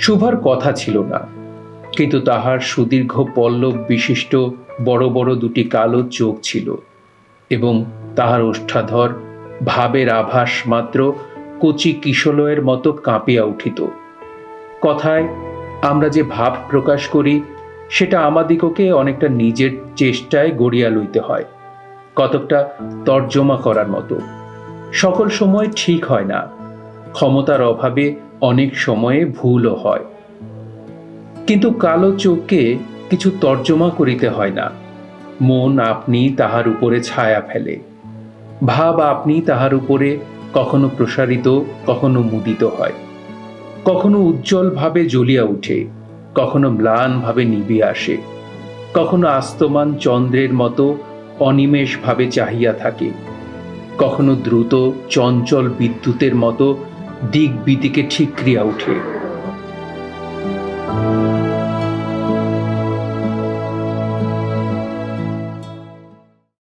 শুভার কথা ছিল না। কিন্তু তাহার সুদীর্ঘ পল্লব বিশিষ্ট বড় বড় দুটি কালো চোখ ছিল এবং তাহার ওষ্ঠাধর ভাবের আভাস মাত্র কচি কিশলয়ের মতো কাঁপিয়া উঠিত। কথায়, আমরা যে ভাব প্রকাশ করি, সেটা আমাদিগকে অনেকটা নিজের চেষ্টায় গড়িয়া লইতে হয়, কতকটা তর্জমা করার মতো। সকল সময় ঠিক হয় না। ক্ষমতার অভাবে অনেক সময়ে ভুলও হয়। কিন্তু কালো চোখকে কিছু তর্জমা করিতে হয় না। মন আপনি তাহার উপরে ছায়া ফেলে। ভাব আপনি তাহার উপরে কখনো প্রসারিত, কখনো মুদিত হয়। কখনো উজ্জ্বলভাবে জ্বলিয়া উঠে, কখনো ম্লানভাবে নিবিয়ে আসে। কখনো আস্তমান চন্দ্রের মতো অনিমেষভাবে চাহিয়া থাকে। কখনো দ্রুত, চঞ্চল বিদ্যুতের মতো দিক বিদিকে ঠিকরিয়া উঠে।